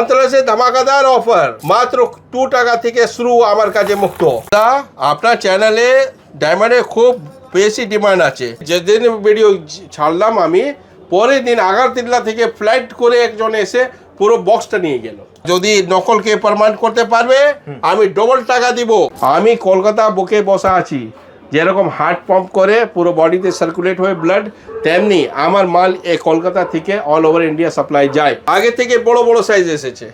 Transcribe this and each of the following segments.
ধনতেরাসে ধামাকাদার offer. মাত্র two টাকা থেকে শুরু আমার কাছে মুক্ত। তা আপনার চ্যানেলে ডায়মন্ডের খুব বেশি ডিমান্ড আছে। যেদিন ভিডিও ছাড়লাম আমি পরের দিন আগারতিল্লা থেকে ফ্লাইট করে একজন এসে পুরো বক্সটা নিয়ে গেল। যদি নকলকে প্রমাণ করতে পারবে আমি ডবল টাকা দিব। আমি কলকাতা বুকে বসা আছি। যেরকম হার্ট পাম্প করে পুরো বডিতে সার্কুলেট হয়ে ব্লাড তেমনি আমার মাল এই কলকাতা থেকে অল ওভার ইন্ডিয়া সাপ্লাই যায়। আগে থেকে বড় বড় সাইজ এসেছে।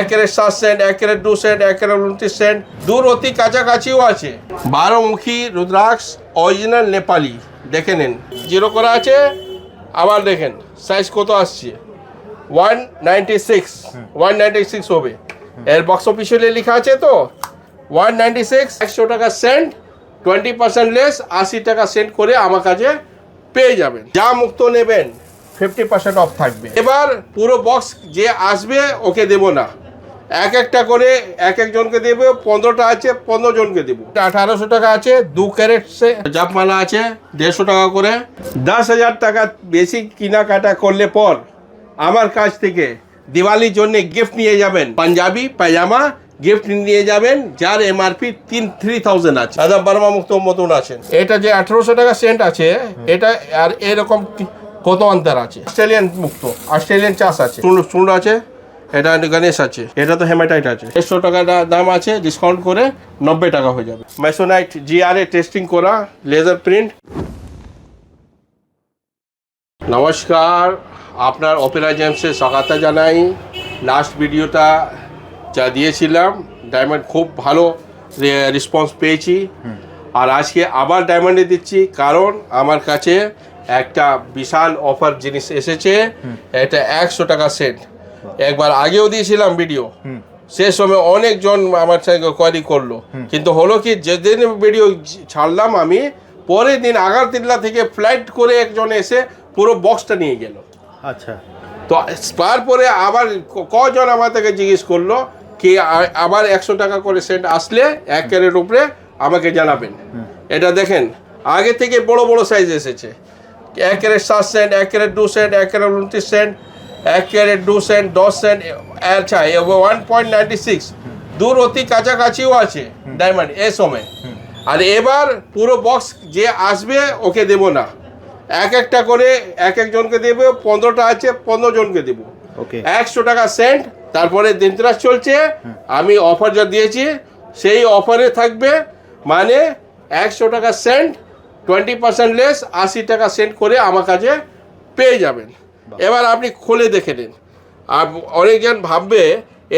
একের সাত সেন্ট একের দু সেন্ট একের উনত্রিশ সেন্ট দূর অতি কাছাকাছিও আছে। বারোমুখী রুদ্রাক্ষ অরিজিনাল নেপালি দেখে নিন। জিরো করা আছে, আবার দেখেন সাইজ কত আসছে? One ninety six one ninety six হবে। এর বক্স অফিসিয়ালি লেখা আছে তো? ওয়ান নাইনটি সিক্স একশো টাকা সেন্ট টোয়েন্টি পার্সেন্ট লেস আশি টাকা সেন্ট করে আমার কাছে পেয়ে যাবেন। যা মুক্ত নেবেন ফিফটি পার্সেন্ট অফ থাকবে। এবার পুরো বক্স যে আসবে ওকে দেব না। এক একটা করে এক একজনকে দেবে পনেরোটা আছে পনেরো জনকে দেবো। আঠারোশো টাকা আছে দু ক্যারেট সে জাপমালা আছে দেড়শো টাকা করে। দশ হাজার টাকা বেশি কেনাকাটা করলে পর আমার কাছ থেকে দিওয়ালির জন্য গিফট নিয়ে যাবেন। পাঞ্জাবি পায়জামা গিফট নিয়ে যাবেন যার এমআরপি তিন থ্রি থাউজেন্ড আছে। দাদা বার্মা মুক্ত মতন আছেন। এটা যে আঠারোশো টাকা সেন্ট আছে এটা আর এরকম কত অন্তর আছে। অস্ট্রেলিয়ান মুক্ত। অস্ট্রেলিয়ান চাষ আছে। চুন চুন আছে এটা গণেশ আছে। এটা তো হেমাটাইট আছে। দেড়শো টাকা দাম আছে ডিসকাউন্ট করে নব্বই টাকা হয়ে যাবে। Masonite G R A testing করা লেজার প্রিন্ট নমস্কার আপনার অপেরা জেমসে স্বাগত জানাই। লাস্ট ভিডিওটা যা দিয়েছিলাম ডায়মন্ড খুব ভালো রেসপন্স পেয়েছি। আর আজকে আবার ডায়মন্ডে দিচ্ছি কারণ আমার কাছে একটা বিশাল অফার জিনিস এসেছে। এটা একশো টাকা সেট একবার আগেও দিয়েছিলাম ভিডিও সে সময় অনেকজন আমার সঙ্গে কোয়ারি করল। কিন্তু হলো কি যেদিন ভিডিও ছাড়লাম আমি পরের দিন আগার আগারতিল্লা থেকে ফ্লাইট করে একজন এসে পুরো বক্সটা নিয়ে গেল। আচ্ছা। তো তারপরে আবার কজন আমার থেকে জিজ্ঞেস করল কি আবার একশো টাকা করে সেন্ট আসলে এক ক্যারেট উপরে আমাকে জানাবেন। এটা দেখেন আগে থেকে বড় বড় সাইজ এসেছে। এক ক্যারেট সাত সেন্ট এক ক্যারেট দু সেন্ট এক ক্যারেট উনত্রিশ সেন্ট এক ক্যারেট দু সেন্ট দশ সেন্ট আচ্ছা ওয়ান পয়েন্ট নাইনটি সিক্স দূর অতি কাছাকাছিও আছে ডায়মন্ড এ সময়। আর এবার পুরো বক্স যে আসবে ওকে দেব না। এক একটা করে এক একজনকে দেবো পনেরোটা আছে পনেরো জনকে দেবো। ওকে। একশো টাকা সেন্ট তারপরে দিনত্রাস চলছে আমি অফার যা দিয়েছি সেই অফারে থাকবে মানে একশো টাকা সেন্ট টোয়েন্টি পার্সেন্ট লেস আশি টাকা সেন্ট করে আমার কাছে পেয়ে যাবেন। এবার আপনি খুলে দেখে নিন। আর অনেকজন ভাববে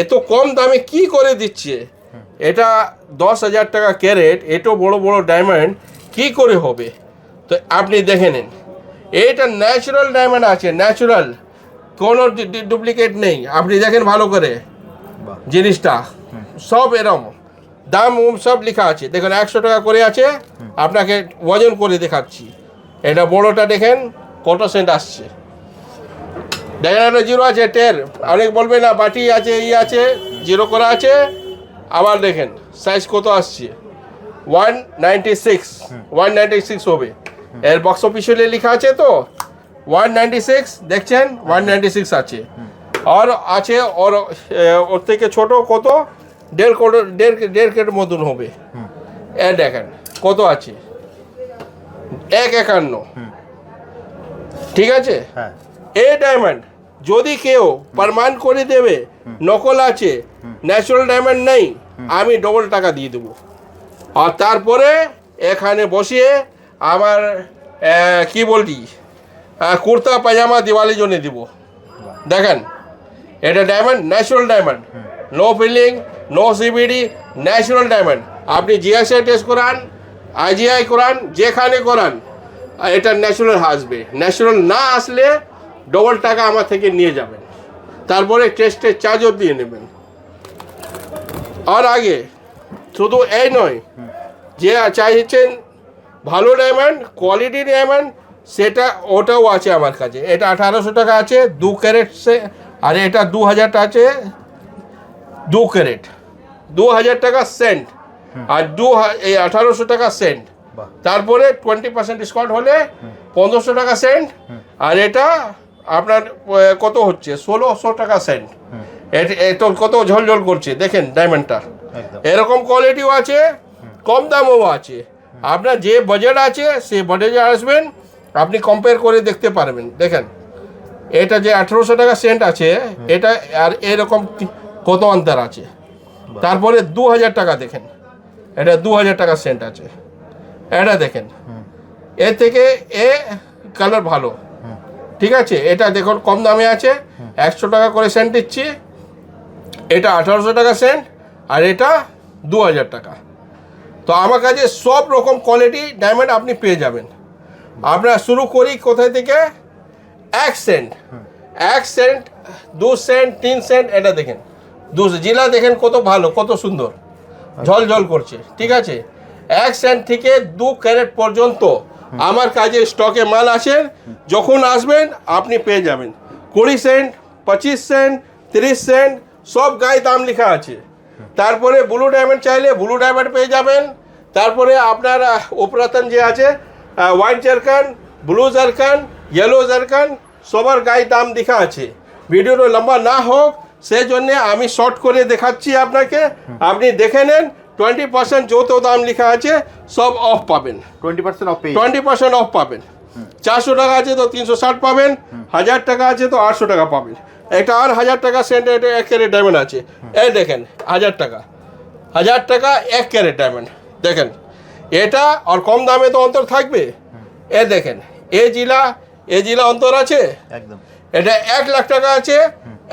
এত কম দামে কি করে দিচ্ছে? এটা দশ হাজার টাকা ক্যারেট এত বড় বড় ডায়মন্ড কি করে হবে? তো আপনি দেখে নিন। এটা ন্যাচারাল ডায়মন্ড আছে ন্যাচারাল কোনো ডুপ্লিকেট নেই। আপনি দেখেন ভালো করে জিনিসটা। সব এরম। দাম উম সব লেখা আছে। দেখুন একশো টাকা করে আছে। আপনাকে ওজন করে দেখাচ্ছি। এটা বড়টা দেখেন কত সেন্ট আসছে। দেখেন একটা জিরো আছে টের অনেক বলবে না বাটি আছে ই আছে জিরো করা আছে। আবার দেখেন সাইজ কত আসছে? One ninety six one ninety six হবে। এর বক্স অফিসিয়ালি লেখা আছে তো? ওয়ান নাইনটি সিক্স দেখছেন? ওয়ান নাইনটি সিক্স আছে। আর আছে ওর ওর থেকে ছোট কত? দেড় কোটি দেড় দেড় কেট মতন হবে। এ দেখেন কত আছে? এক একান্ন। ঠিক আছে? হ্যাঁ। এ ডায়মন্ড যদি কেউ প্রমাণ করে দেবে নকল আছে ন্যাচারাল ডায়মন্ড নেই আমি ডবল টাকা দিয়ে দেবো। আর তারপরে এখানে বসিয়ে আমার কি আহ, কুর্তা, পায়জামা দিওয়ালির জন্য দিব। দেখেন, এটা diamond natural diamond no filling no CBD natural diamond আপনি জিএসআই টেস্ট করান আইজিআই করান, যেখানে করান এটা ন্যাচারাল আসবে। ন্যাচারাল না আসলে ডবল টাকা আমার থেকে নিয়ে যাবেন। তারপরে টেস্টের চার্জও দিয়ে নেবেন। আর আগে, শুধু এই নয়, যে চাইছেন ভালো ডায়মন্ড কোয়ালিটি ডায়মন্ড সেটা ওটাও আছে আমার কাছে। এটা আঠারোশো টাকা আছে দু ক্যারেট সে আর এটা দু হাজারটা আছে দু ক্যারেট। দু হাজার টাকা সেন্ট। আর দু এই আঠারোশো টাকা সেন্ট। তারপরে টোয়েন্টি পার্সেন্ট ডিসকাউন্ট হলে পনেরোশো টাকা সেন্ট। আর এটা আপনার কত হচ্ছে? ষোলোশো টাকা সেন্ট। এট- এ তো কত ঝলঝল করছে? দেখেন ডায়মন্ডটা এরকম কোয়ালিটিও আছে কম দামও আছে। আপনার যে বাজেট আছে সেই বাজেটে আসবেন। আপনি কম্পেয়ার করে দেখতে পারবেন। দেখেন এটা যে আঠেরোশো টাকা সেন্ট আছে এটা আর এরকম কত অন্তর আছে। তারপরে দু হাজার টাকা দেখেন এটা দু হাজার টাকা সেন্ট আছে। এটা দেখেন এর থেকে এ কালার ভালো। ঠিক আছে? এটা দেখুন কম দামে আছে। একশো টাকা করে সেন্ট দিচ্ছি। এটা আঠারোশো টাকা সেন্ট আর এটা দু হাজার টাকা। তো আমার কাছে সব রকম কোয়ালিটি ডায়মন্ড আপনি পেয়ে যাবেন। আমরা শুরু করি কোথায় থেকে? এক সেন্ট। এক সেন্ট দু সেন্ট তিন সেন্ট এটা দেখেন। দু জেলা দেখেন কত ভালো কত সুন্দর। ঝল ঝল করছে ঠিক আছে? এক সেন্ট থেকে দু ক্যারেট পর্যন্ত আমার কাছে স্টকে মাল আছে। যখন আসবেন আপনি পেয়ে যাবেন। কুড়ি সেন্ট পঁচিশ সেন্ট তিরিশ সেন্ট সব গায়ে দাম লেখা আছে। তারপরে ব্লু ডায়মন্ড চাইলে ব্লু ডায়মন্ড পেয়ে যাবেন। তারপরে আপনার উপরাতন যে আছে white zircon blue zircon yellow zircon সবার গায়ে দাম লেখা আছে। ভিডিওটা লম্বা না হোক সেই জন্যে আমি শর্ট করে দেখাচ্ছি আপনাকে। আপনি দেখে নেন টোয়েন্টি পার্সেন্ট যত দাম লেখা আছে সব অফ পাবেন। Twenty percent off twenty percent off পাবেন। চারশো টাকা আছে তো তিনশো ষাট পাবেন হাজার টাকা আছে তো আটশো টাকা পাবেন। একটা আর হাজার টাকা সেন্ট এটা এক ক্যারেট ডায়মন্ড আছে। এই দেখেন হাজার টাকা। হাজার টাকা এক ক্যারেট ডায়মন্ড দেখেন এটা আর কম দামে তো অন্তর থাকবে? এ দেখেন এ জিলা এ জিলা অন্তর আছে? একদম। এটা এক লাখ টাকা আছে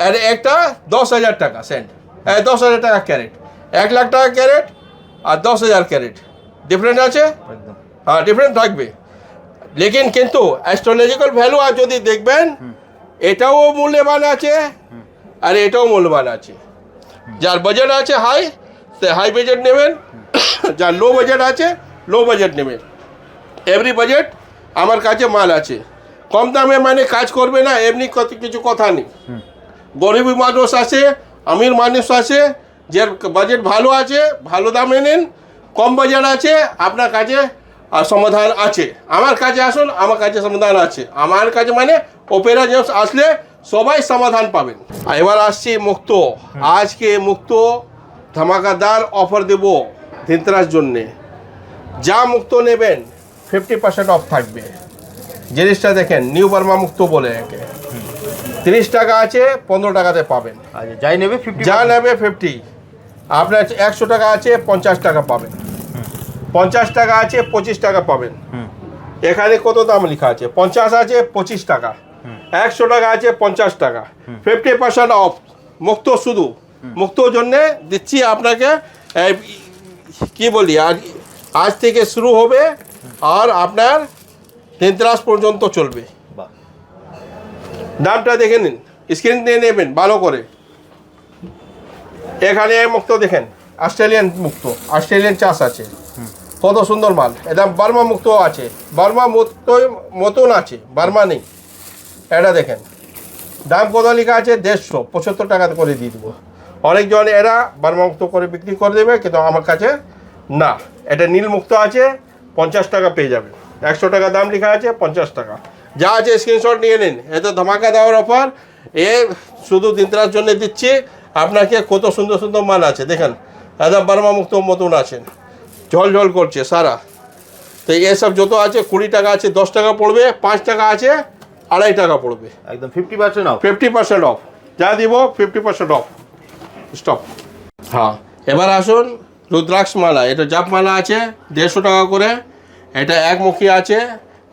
আর একটা দশ হাজার টাকা সেন্ট দশ হাজার টাকা ক্যারেট। এক লাখ টাকা ক্যারেট আর দশ হাজার ক্যারেট। ডিফারেন্ট আছে? একদম। হ্যাঁ ডিফারেন্ট থাকবে। লেকিন কিন্তু অ্যাস্ট্রোলজিক্যাল ভ্যালু আর যদি দেখবেন এটাও মূল্যবান আছে আর এটাও মূল্যবান আছে। যার বাজেট আছে হাই হাই বাজেট নেবেন যা লো বাজেট আছে লো বাজেট নেবেন। এভরি বাজেট আমার কাছে মাল আছে। কম দামে মানে কাজ করবে না এমনি কত- কিছু কথা নেই। গরিব মানুষ আছে আমির মানুষ আছে যে বাজেট ভালো আছে ভালো দামে নেন কম বাজেট আছে আপনার কাছে সমাধান আছে। আমার কাছে আসুন আমার কাছে সমাধান আছে। আমার কাছে মানে ওপেরা জেমস আসলে সবাই সমাধান পাবেন। এবার আসছি মুক্ত। আজকে মুক্ত ধামাকাদার অফার দেব ধৃতরাজ জন্যে। যা মুক্ত নেবেন ফিফটি পার্সেন্ট অফ থাকবে। জিনিসটা দেখেন নিউ বার্মা মুক্ত বলে একে। তিরিশ টাকা আছে পনেরো টাকাতে পাবেন। আচ্ছা যাই নেবে ফিফটি যা নেবে ফিফটি আপনার একশো টাকা আছে পঞ্চাশ টাকা পাবেন। পঞ্চাশ টাকা আছে পঁচিশ টাকা পাবেন। এখানে কত দাম লেখা আছে? পঞ্চাশ আছে পঁচিশ টাকা। একশো টাকা আছে পঞ্চাশ টাকা। ফিফটি পার্সেন্ট অফ মুক্ত শুধু। মুক্তর জন্যে দিচ্ছি আপনাকে কি বলি আজ আজ থেকে শুরু হবে আর আপনার তেতরাস পর্যন্ত চলবে। দামটা দেখে নিন স্ক্রিন দিয়ে নেবেন ভালো করে। এখানে মুক্ত দেখেন অস্ট্রেলিয়ান মুক্ত অস্ট্রেলিয়ান চাষ আছে। কত সুন্দর মাল একদম বার্মা মুক্ত আছে বার্মা মুক্ত মতন আছে বার্মা নেই। এটা দেখেন দাম কত লেখা আছে? দেড়শো পঁচাত্তর টাকা করে দিয়ে দেবো। অনেকজন এরা বার্মা মুক্ত করে বিক্রি করে দেবে কিন্তু আমার কাছে না। এটা নীলমুক্ত আছে পঞ্চাশ টাকা পেয়ে যাবে। একশো টাকা দাম লেখা আছে পঞ্চাশ টাকা। যা আছে স্ক্রিনশট নিয়ে নিন। এ তো ধামাকা দেওয়ার অফার এ শুধু দিনতরার জন্য দিচ্ছি। আপনাকে কত সুন্দর সুন্দর মাল আছে দেখেন। একদম বার্মা মুক্ত মতন আছেন। ঝল ঝল করছে সারা। তো এসব যত আছে কুড়ি টাকা আছে দশ টাকা পড়বে পাঁচ টাকা আছে আড়াই টাকা পড়বে। একদম fifty percent off fifty percent off যা দিব ফিফটি পার্সেন্ট অফ স্টপ হ্যাঁ এবার আসুন রুদ্রাক্ষ মালা এটা জাপ মালা আছে দেড়শো টাকা করে এটা একমুখী আছে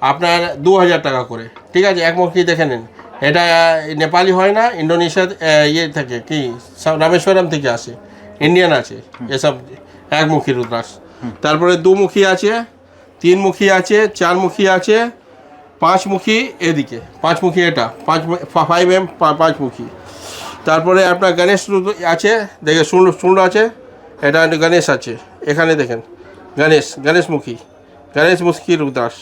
আপনার দু হাজার টাকা করে ঠিক আছে একমুখী দেখে নিন। এটা নেপালি হয় না ইন্ডোনেশিয়া ইয়ে থেকে কি রামেশ্বরম থেকে আসে ইন্ডিয়ান আছে এসব একমুখী রুদ্রাক্ষ। তারপরে দুমুখী আছে তিনমুখী আছে চারমুখী আছে পাঁচমুখী এদিকে পাঁচমুখী এটা পাঁচ ফাইভ এম পাঁচমুখী। তারপরে আপনার গণেশ আছে, দেখে শুন শুন আছে, এটা গণেশ আছে, এখানে দেখেন, গণেশ, গণেশমুখী গণেশমুখী রুদ্রাস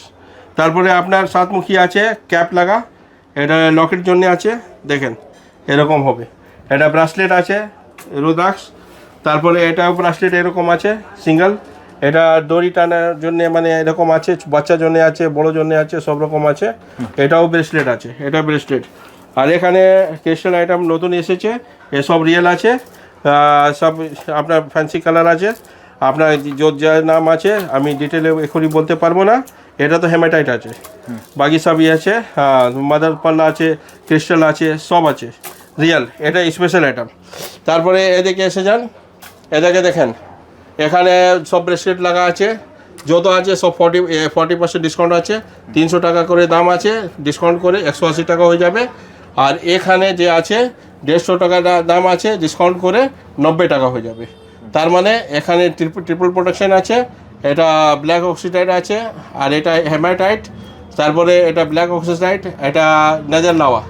তারপরে আপনার সাতমুখী আছে, ক্যাপ লাগা, এটা লকের জন্য আছে, দেখেন, এরকম হবে। এটা ব্রাসলেট আছে রুদ্রাক্ষ তারপরে এটা ব্রাসলেট এরকম আছে, সিঙ্গেল। এটা দড়ি টানার জন্য মানে এরকম আছে বাচ্চার জন্য আছে, বড় জন্য আছে, সব রকম আছে। এটাও ব্রেসলেট আছে, এটা ব্রেসলেট। আর এখানে ক্রিস্টাল আইটেম নতুন এসেছে এসব রিয়েল আছে সব আপনার ফ্যান্সি কালার আছে আপনার যত যা নাম আছে আমি ডিটেলে এখনই বলতে পারব না এটা তো হেমাটাইট আছে বাকি সবই আছে মাদার পাল্লা আছে ক্রিস্টাল আছে সব আছে রিয়েল এটা স্পেশাল আইটেম তারপরে এদিকে এসে যান এদিকে দেখেন এখানে সব ব্রেসলেট লাগা আছে যত আছে সব ফর্টি ফর্টি পার্সেন্ট ডিসকাউন্ট আছে তিনশো টাকা করে দাম আছে ডিসকাউন্ট করে একশো আশি টাকা হয়ে যাবে আর এখানে যে আছে, দেড়শো টাকা দাম আছে ডিসকাউন্ট করে নব্বই টাকা হয়ে যাবে। তার মানে এখানে ট্রিপল প্রোটেকশন আছে, এটা ব্ল্যাক অক্সিডাইড আছে, আর এটা হেমাটাইট তারপরে এটা ব্ল্যাক অক্সিডাইড এটা নেজার নাওয়া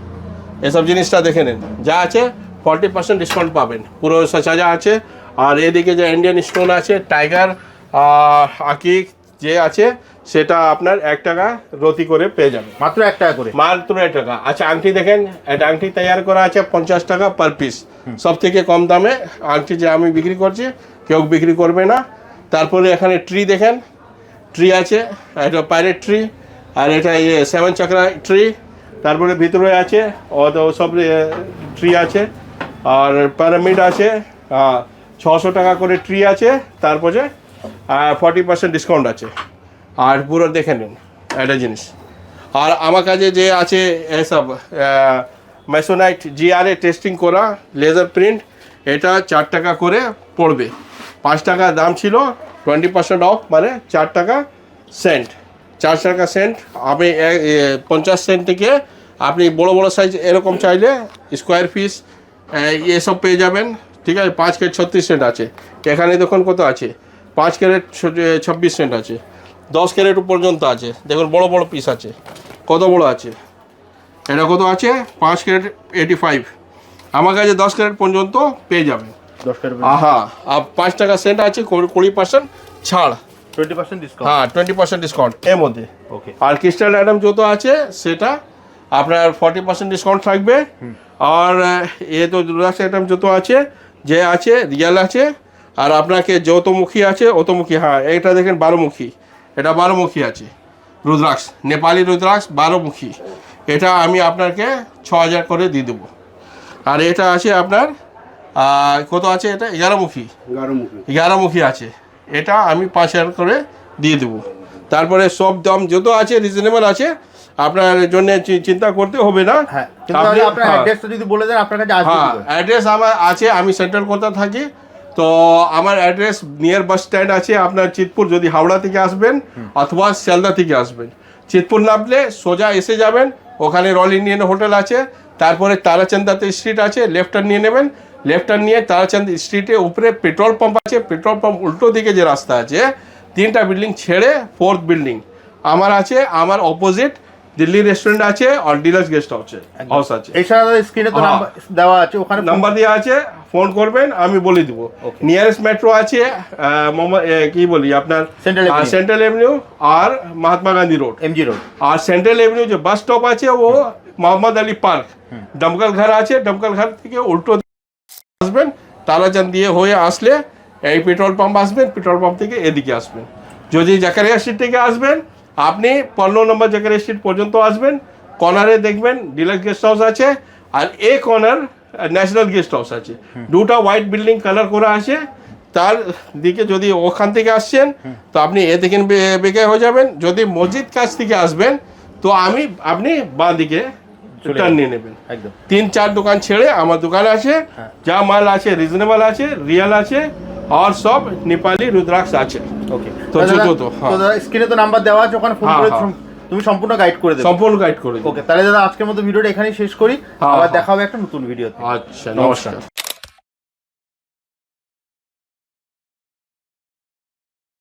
এসব জিনিসটা দেখে নিন। যা আছে ফর্টি পার্সেন্ট ডিসকাউন্ট পাবেন। পুরো সাজা আছে। আর এদিকে যে ইন্ডিয়ান স্টোন আছে টাইগার আকিক যে আছে সেটা আপনার এক টাকা রতি করে পেয়ে যাবেন মাত্র এক টাকা করে? মাত্র এক টাকা। আচ্ছা আংটি দেখেন এটা আংটি তৈয়ার করা আছে পঞ্চাশ টাকা পার পিস সব থেকে কম দামে আংটি যে আমি বিক্রি করছি কেউ বিক্রি করবে না। তারপরে এখানে ট্রি দেখেন ট্রি আছে এটা পাইরেট ট্রি আর এটা ইয়ে সেভেন চাকরা ট্রি তারপরে ভিতরে আছে ও তো সব ট্রি আছে আর প্যারামিড আছে ছশো টাকা করে ট্রি আছে তারপরে ফর্টি পার্সেন্ট ডিসকাউন্ট আছে। আর পুরো দেখে নিন, একটা জিনিস। আর আমার কাছে যে আছে এসব masonite G R A testing করা লেজার প্রিন্ট এটা চার টাকা করে পড়বে। পাঁচ টাকা দাম ছিল টোয়েন্টি পার্সেন্ট অফ মানে চার টাকা সেন্ট চার টাকা সেন্ট আপনি পঞ্চাশ সেন্ট থেকে আপনি বড় বড় সাইজ এরকম চাইলে স্কোয়ার পিস এসব পেয়ে যাবেন। ঠিক আছে, পাঁচ কেজি ছত্রিশ সেন্ট আছে। এখানে দেখুন কত আছে। পাঁচ ক্যারেট ছাব্বিশ সেন্ট আছে। দশ ক্যারেট পর্যন্ত আছে। দেখুন বড় বড় পিস আছে। কত বড় আছে? এটা কত আছে? পাঁচ ক্যারেট এইটি ফাইভ আমার কাছে দশ ক্যারেট পর্যন্ত পেয়ে যাবেন টাকা আহা আর পাঁচ টাকা সেন্ট আছে কুড়ি- পার্সেন্ট ছাড়। টোয়েন্টি পার্সেন্ট ডিসকাউন্ট হ্যাঁ টোয়েন্টি পার্সেন্ট ডিসকাউন্ট এর মধ্যে। ওকে আর ক্রিস্টাল আইটেম যত আছে সেটা আপনার ফর্টি পার্সেন্ট ডিসকাউন্ট থাকবে। আর এ তো রুদ্রাক্ষ আইটেম যত আছে যে আছে রিয়াল আছে আর আপনাকে যতমুখী আছে অতমুখী হ্যাঁ এটা দেখেন বারোমুখী এটা বারোমুখী আছে রুদ্রাক্ষ নেপালি রুদ্রাক্ষ বারোমুখী এটা আমি আপনাকে ছ হাজার করে দিয়ে দেবো। আর এটা আছে আপনার কত আছে এটা? এগারোমুখী। এগারোমুখী। আছে এটা আমি পাঁচ হাজার করে দিয়ে দেবো। তারপরে সব দাম যত আছে রিজনেবল আছে আপনার জন্য চিন্তা করতে হবে না। হ্যাঁ হ্যাঁ, অ্যাড্রেসটা যদি বলে দেন আপনার কাছে হ্যাঁ অ্যাড্রেস আমার আছে আমি সেন্ট্রাল কলকাতা থাকি তো আমার অ্যাড্রেস নিয়ার বাস স্ট্যান্ড আছে, আপনার চিতপুর যদি হাওড়া থেকে আসবেন, অথবা শিয়ালদা থেকে আসবেন। চিতপুর নামলে সোজা এসে যাবেন, ওখানে রয়্যাল ইন্ডিয়ান হোটেল আছে, তারপরে তারাচন্দাতে স্ট্রিট আছে লেফট টার্ন নিয়ে নেবেন। লেফট টার্ন নিয়ে তারাচন্দ স্ট্রিটে উপরে পেট্রোল পাম্প আছে পেট্রোল পাম্প উল্টো দিকে যে রাস্তা আছে, তিনটা বিল্ডিং ছেড়ে ফোর্থ বিল্ডিং আমার আছে, আমার অপোজিট দিল্লি রেস্টুরেন্ট আছে আর ডিলাক্স গেস্ট হাউস হাউস আছে। এছাড়া স্ক্রিনে তো। নাম্বার দেওয়া আছে ওখানে নাম্বার দেওয়া আছে ফোন করবেন আমি বলে দিব। নিয়ারেস্ট মেট্রো আছে কি বলি আপনার সেন্ট্রাল এভিনিউ আর Mahatma Gandhi road MG road আর সেন্ট্রাল এভিনিউ যে বাস স্টপ আছে ও মোহাম্মদ আলী পার্ক ডমকল ঘর আছে ডমকল ঘর থেকে উল্টো আসবেন তারাচাঁদ দিয়ে হয়ে আসলে এই পেট্রোল পাম্প আসবেন পেট্রোল পাম্প থেকে এদিকে আসবেন। যদি জাকারিয়া স্ট্রিট থেকে আসবেন আপনি পনেরো নম্বর জাকারিয়া স্ট্রিট পর্যন্ত আসবেন কর্নারে দেখবেন ডিলাক্স গেস্ট হাউস আছে আর A corner national guest house আছে। দুটা হোয়াইট বিল্ডিং কালার করা আছে তার দিকে যদি ওখান থেকে আসছেন তো আপনি এ থেকে বে- হয়ে যাবেন। যদি মসজিদ কাছ থেকে আসবেন তো আমি আপনি বাঁ দিকে টার্ন নিয়ে নেবেন। একদম। তিন চার দোকান ছেড়ে আমার দোকান আছে যা মাল আছে রিজনেবল আছে রিয়াল আছে আর সব নেপালি রুদ্রাক্ষ আছে ওকে তো তো। স্ক্রিনে তো নাম্বার দেওয়া আছে ওখানে ফোন করে। তুমি সম্পূর্ণ গাইড করে দেবে সম্পূর্ণ গাইড করে। ওকে তাহলে দাদা আজকের মতো ভিডিওটা এখানেই শেষ করি আবার। দেখা হবে একটা নতুন ভিডিও আচ্ছা নমস্কার